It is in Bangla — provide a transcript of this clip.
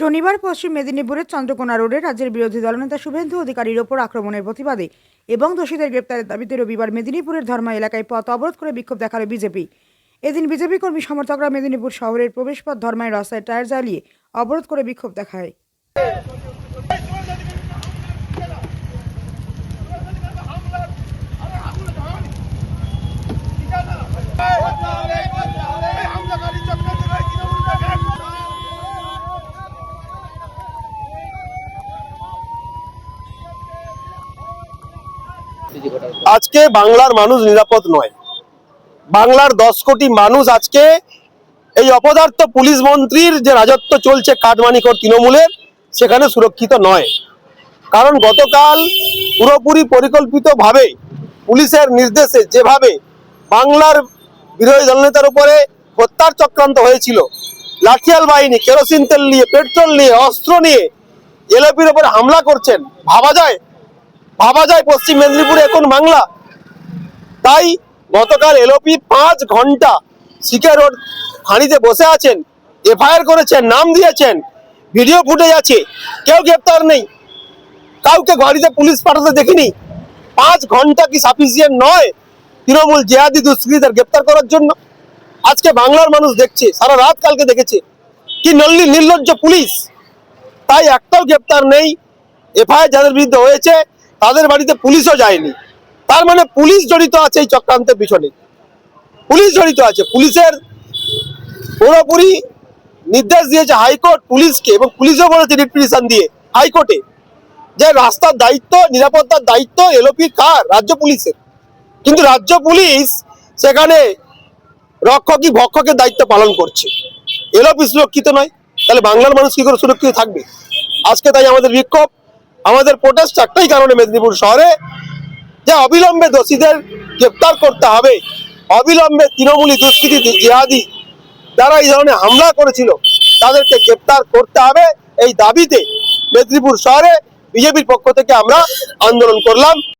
শনিবার পশ্চিম মেদিনীপুরের চন্দ্রকোনা রোডে রাজ্যের বিরোধী দলনেতা শুভেন্দু অধিকারীর ওপর আক্রমণের প্রতিবাদে এবং দোষীদের গ্রেপ্তারের দাবিতে রবিবার মেদিনীপুরের ধর্মা এলাকায় পথ অবরোধ করে বিক্ষোভ দেখাল বিজেপি। এদিন বিজেপি কর্মী সমর্থকরা মেদিনীপুর শহরের প্রবেশপথ ধর্মায় রাস্তায় টায়ার জ্বালিয়ে অবরোধ করে বিক্ষোভ দেখায়। আজকে বাংলার মানুষ নিরাপদ নয়। বাংলার দশ কোটি মানুষ আজকে এই অপদার্থ পুলিশ মন্ত্রীর যে রাজত্ব চলছে কাঠমানিকর তৃণমূলের, সেখানে সুরক্ষিত নয়। কারণ গতকাল পুরোপুরি পরিকল্পিতভাবে পুলিশের নির্দেশে যেভাবে বাংলার বিরোধী দলনেতার উপরে হত্যার চক্রান্ত হয়েছিল, লাঠিয়াল বাহিনী, কেরোসিন তেল নিয়ে, পেট্রোল নিয়ে, অস্ত্র নিয়ে এলপির উপরে হামলা করছেন, ভাবা যায় ভাবা যায় পশ্চিম মেদিনীপুরে এখন বাংলা। তাই গতকাল এলপি পাঁচ ঘণ্টা সিকে রোড ফাঁড়িতে বসে আছেন, এফআইআর করেছেন, নাম দিয়েছেন, ভিডিও ফুটেজ আছে, কেউ গ্রেপ্তার নেই। কাউকে গাড়িতে পুলিশ পাঠাতে দেখিনি। পাঁচ ঘণ্টা কি সাফিসিয়েন্ট নয় তৃণমূল জেহাদি দুষ্কৃতীদের গ্রেপ্তার করার জন্য? আজকে বাংলার মানুষ দেখছে, সারা রাত কালকে দেখেছে, কি নল্লি নির্লজ্জ পুলিশ। তাই একটাও গ্রেপ্তার নেই। এফআইআর যাদের বিরুদ্ধে হয়েছে তাদের বাড়িতে পুলিশও যায়নি। তার মানে পুলিশ জড়িত আছে এই চক্রান্তের পিছনে। পুলিশ জড়িত আছে। পুলিশের পুরোপুরি নির্দেশ দিয়েছে হাইকোর্ট পুলিশকে এবং পুলিশও বলেছে রিপ্রিশন দিয়ে হাইকোর্টে যে রাস্তার দায়িত্ব, নিরাপত্তার দায়িত্ব এলপি কার? রাজ্য পুলিশের। কিন্তু রাজ্য পুলিশ সেখানে রক্ষকই ভক্ষকের দায়িত্ব পালন করছে। এলপি সুরক্ষিত নয়। তাহলে বাংলার মানুষ কি করে সুরক্ষিত থাকবে? আজকে তাই আমাদের বিক্ষোভ। আমাদের প্রোটেস্ট একটাই কারণে মেদিনীপুর শহরে যে অবিলম্বে দোষীদের গ্রেপ্তার করতে হবে। অবিলম্বে তৃণমূলী দুষ্কৃতি জিহাদি যারা এই ধরনের হামলা করেছিল, তাদেরকে গ্রেপ্তার করতে হবে। এই দাবিতে মেদিনীপুর শহরে বিজেপির পক্ষ থেকে আমরা আন্দোলন করলাম।